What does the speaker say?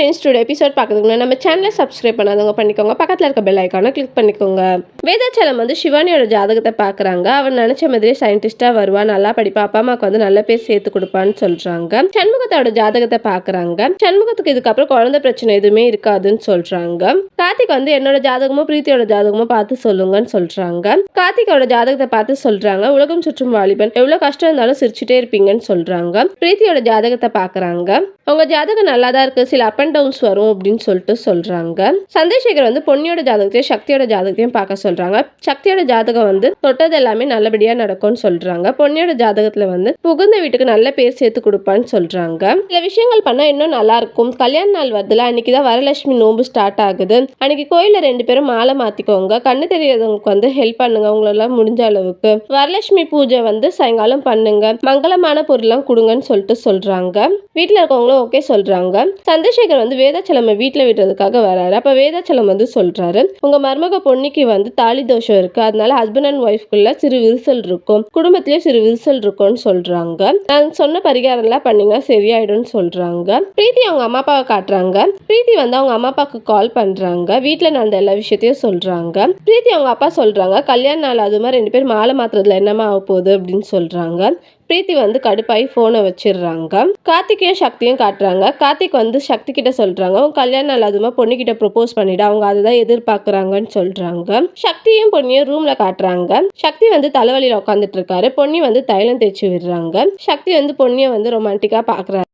Friends today episode பார்க்குறதுக்கு நம்ம சேனலை சப்ஸ்கிரைப் பண்ணாதவங்க பண்ணிக்கோங்க. பக்கத்தில் இருக்க பெல் ஐக்கானை கிளிக் பண்ணிக்கோங்க. வேதாச்சலம் வந்து சிவானியோட ஜாதகத்தை பார்க்குறாங்க. அவன் நினச்ச மாதிரியே சயின்டிஸ்ட்டாக வருவா நல்லா படிப்பா. அப்பா அம்மாவுக்கு வந்து நல்ல பேர் சேர்த்து கொடுப்பான்னு சொல்கிறாங்க சண்முகத்தோட ஜாதகத்தை பார்க்குறாங்க. சண்முகத்துக்கு இதுக்கப்புறம் குழந்தை பிரச்சனை எதுவுமே இருக்காதுன்னு சொல்கிறாங்க கார்த்திக் வந்து என்னோட ஜாதகமோ பிரீத்தியோட ஜாதகமோ பார்த்து சொல்லுங்கன்னு சொல்கிறாங்க கார்த்திகோட ஜாதகத்தை பார்த்து சொல்கிறாங்க உலகம் சுற்றும் வாலிபன். எவ்வளோ கஷ்டம் இருந்தாலும் சிரிச்சுட்டே இருப்பீங்கன்னு சொல்கிறாங்க பிரீத்தியோட ஜாதகத்தை பார்க்குறாங்க. அவங்க ஜாதகம் நல்லா தான் இருக்கு. சில அப் அண்ட் டவுன்ஸ் வரும் அப்படின்னு சொல்லிட்டு சொல்றாங்க. சந்திரசேகர் வந்து பொன்னியோட ஜாதகத்தையும் சக்தியோட ஜாதகத்தையும் பார்க்க சொல்றாங்க. சக்தியோட ஜாதகம் வந்து தொட்டது எல்லாமே நல்லபடியா நடக்கும்னு சொல்றாங்க. பொன்னியோட ஜாதகத்துல வந்து புகுந்த வீட்டுக்கு நல்ல பேர் சேர்த்து கொடுப்பான்னு சொல்றாங்க. சில விஷயங்கள் பண்ணா இன்னும் நல்லா இருக்கும். கல்யாண நாள் வருதுல அன்னைக்கு தான் வரலட்சுமி நோன்பு ஸ்டார்ட் ஆகுது. அன்னைக்கு கோயில ரெண்டு பேரும் மாலை மாத்திக்கோங்க. கண்ணு தெரியாதவங்களுக்கு வந்து ஹெல்ப் பண்ணுங்க. அவங்களெல்லாம் முடிஞ்ச அளவுக்கு. வரலட்சுமி பூஜை வந்து சாயங்காலம் பண்ணுங்க. மங்களமான பொருள்லாம் கொடுங்கன்னு சொல்லிட்டு சொல்றாங்க. வீட்டில் இருக்கவங்களும் ஓகே சொல்றாங்க. சந்திரசேகர் வந்து வேதாச்சலமை வீட்டில் விடுறதுக்காக வராரு. அப்போ வேதாச்சலம் வந்து சொல்றாரு உங்க மருமக பொன்னிக்கு வந்து தாலி தோஷம் இருக்கு. அதனால ஹஸ்பண்ட் அண்ட் ஒய்ஃப்குள்ள சிறு விரிசல் இருக்கும். குடும்பத்திலேயே சிறு விரிசல் இருக்கும்னு சொல்றாங்க. நான் சொன்ன பரிகாரம் எல்லாம் பண்ணீங்க சரியாயிடும்னு சொல்றாங்க. பிரீத்தி அவங்க அம்மா அப்பாவை காட்டுறாங்க. பிரீத்தி வந்து அவங்க அம்மா அப்பாவுக்கு கால் பண்றாங்க. வீட்டில் நடந்த எல்லா விஷயத்தையும் சொல்றாங்க. பிரீத்தி அவங்க அப்பா சொல்றாங்க கல்யாண நாள் அது மாதிரி ரெண்டு பேர் மாலை மாத்துறதுல என்னமா ஆக போகுது அப்படின்னு சொல்றாங்க. பிரீத்தி வந்து கடுப்பாகி ஃபோனை வச்சிடுறாங்க. கார்த்திகையும் சக்தியும் காட்டுறாங்க. கார்த்திக் வந்து சக்தி கிட்ட சொல்றாங்க. அவங்க கல்யாணம் நாள் பொண்ணு பொண்ணுகிட்ட ப்ரொபோஸ் பண்ணிட்டு அவங்க அதுதான் எதிர்பார்க்குறாங்கன்னு சொல்றாங்க. சக்தியும் பொண்ணியும் ரூம்ல காட்டுறாங்க. சக்தி வந்து தலைவலியில் உட்காந்துட்டு இருக்காரு. பொன்னி வந்து தைலம் தேய்ச்சி விடுறாங்க. சக்தி வந்து பொண்ணியை வந்து ரொமான்டிக்கா பாக்குறாங்க